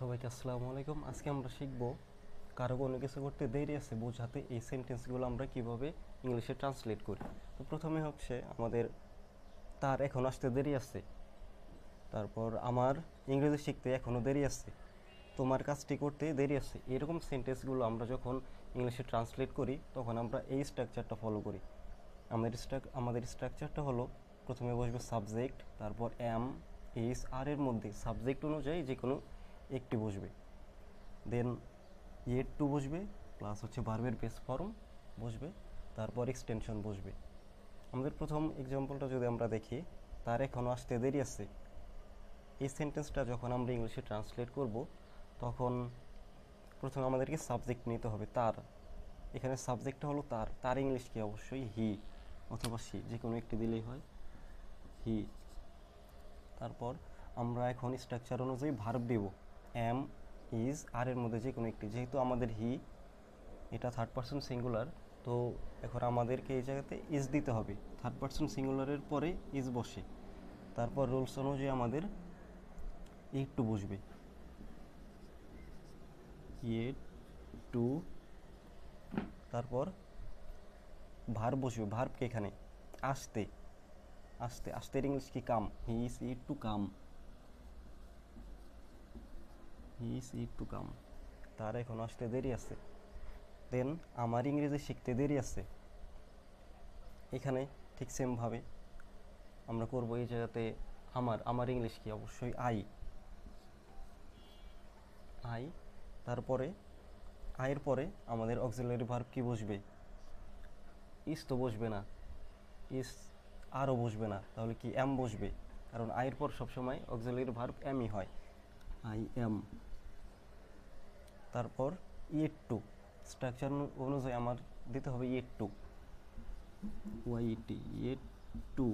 সবাইকে আসসালামু আলাইকুম। আজকে আমরা শিখব কারও কোনো কিছু করতে দেরি আছে বোঝাতে এই সেন্টেন্সগুলো আমরা কীভাবে ইংলিশে ট্রান্সলেট করি। তো প্রথমে হচ্ছে আমাদের তার এখন আসতে দেরি আছে। তারপর আমার ইংরেজি শিখতে এখনও দেরি আছে। তোমার কাজটি করতে দেরি আছে। এরকম সেন্টেন্সগুলো আমরা যখন ইংলিশে ট্রান্সলেট করি, তখন আমরা এই স্ট্রাকচারটা ফলো করি। আমাদের স্ট্রাক আমাদের স্ট্রাকচারটা হলো, প্রথমে বসবে সাবজেক্ট তারপর এম এস আর এর মধ্যে। সাবজেক্ট অনুযায়ী যে কোনো একটি বসবে। দেন ইয়েট টু বসবে প্লাস হচ্ছে ভার্বের বেস ফর্ম বসবে, তারপর এক্সটেনশন বসবে। আমাদের প্রথম এক্সাম্পলটা যদি আমরা দেখি, তার এখনও আসতে দেরি আছে। এই সেন্টেন্সটা যখন আমরা ইংলিশে ট্রান্সলেট করব, তখন প্রথমে আমাদেরকে সাবজেক্ট নিতে হবে তার। এখানে সাবজেক্টটা হলো তার। তার ইংলিশ কি অবশ্যই হি অথবা সি যে কোনো একটি দিলেই হয় হি তারপর আমরা এখন স্ট্রাকচার অনুযায়ী ভার্ব দেব। এম ইজ আর এর মধ্যে যে কোনো একটি, যেহেতু আমাদের হি, এটা থার্ড পার্সন সিঙ্গুলার তো এখন আমাদেরকে এই জায়গাতে ইজ দিতে হবে। থার্ড পার্সন সিঙ্গুলারের পরে ইজ বসে। তারপর রুলস অনুযায়ী আমাদের একটু বসবে। ইয়ে টু, তারপর ভার বসবে। ভার্বকে এখানে, আসতে আসতে আসতের ইংলিশ কি come? He is it to come. He it to come তার এখন আসতে দেরি আছে। দেন আমার ইংরেজি শিখতে দেরি আছে। এখানে ঠিক সেমভাবে আমরা করব এই জায়গাতে আমার আমার ইংলিশ কি? অবশ্যই আই আই তারপরে আয়ের পরে আমাদের অক্সিলারি ভার্ব কি বসবে? ইস তো বসবে না। ইস আরও বসবে না। তাহলে কি এম বসবে? কারণ আয়ের পর সবসময় অক্সিলারি ভার্ব এমই হয়। আই এম তারপর ইয়েট টু স্ট্রাকচার অনুযায়ী আমার দিতে হবে yet to Y T yet to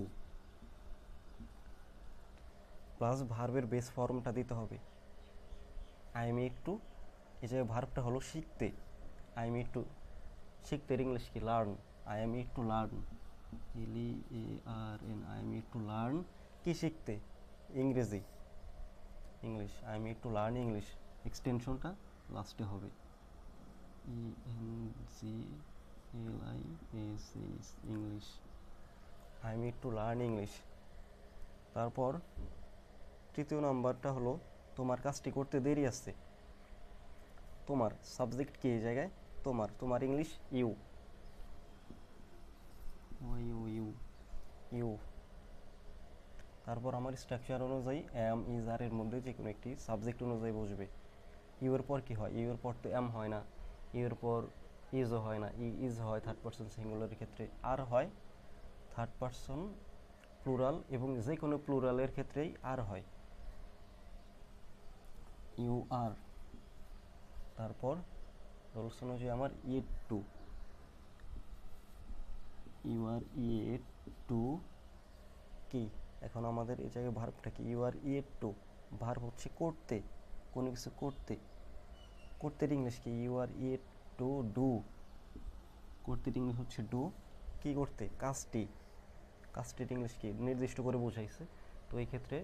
plus ভার্বের বেস ফর্মটা দিতে হবে। আই এম টু এই যে ভার্বটা হলো শিখতে। আই এম টু শিখতে ইংলিশ কি? Learn I am to learn L A R N I am to learn কি শিখতে? ইংরেজি। English I am it to learn English এক্সটেনশনটা লাস্টে হবে। E N G L I S H English. I it to learn English তারপর তৃতীয় নাম্বারটা হলো তোমার কাজটি করতে দেরি আছে। তোমার সাবজেক্ট কি এই জায়গায়? তোমার তোমার English you you you. You তারপর আমার স্ট্রাকচার অনুযায়ী এম ইজ আর এর মধ্যে যে কোনো একটি সাবজেক্ট অনুযায়ী বসবে। ইউ এর পর কি হয়? ইউ এর পর তো এম হয় না ইউ এর পর ইজও হয় না, ই ইজ হয় থার্ড পার্সন সিঙ্গুলারের ক্ষেত্রে। আর হয় থার্ড পার্সন প্লুরাল এবং যে কোনো প্লুরালের ক্ষেত্রেই আর হয়। You are. তারপর রোলস অনুযায়ী আমার yet to. You are yet to কি? এখন আমাদের এই জায়গায় ভার্বটা কি? You are yet to. Verb হচ্ছে করতে। কোনো কিছু করতে করতে ইংলিশ কি? You are yet to do করতে ইংলিশ হচ্ছে ডু কি করতে? কাজটি। কাজটির ইংলিশ কি? নির্দিষ্ট করে বোঝাইছে। তো এই ক্ষেত্রে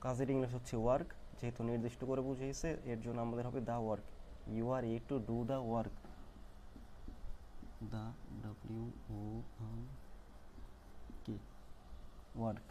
কাজের ইংলিশ হচ্ছে ওয়ার্ক যেহেতু নির্দিষ্ট করে বুঝিয়েছে এর জন্য আমাদের হবে the work you are a to do the work the W O কি ওয়ার্ক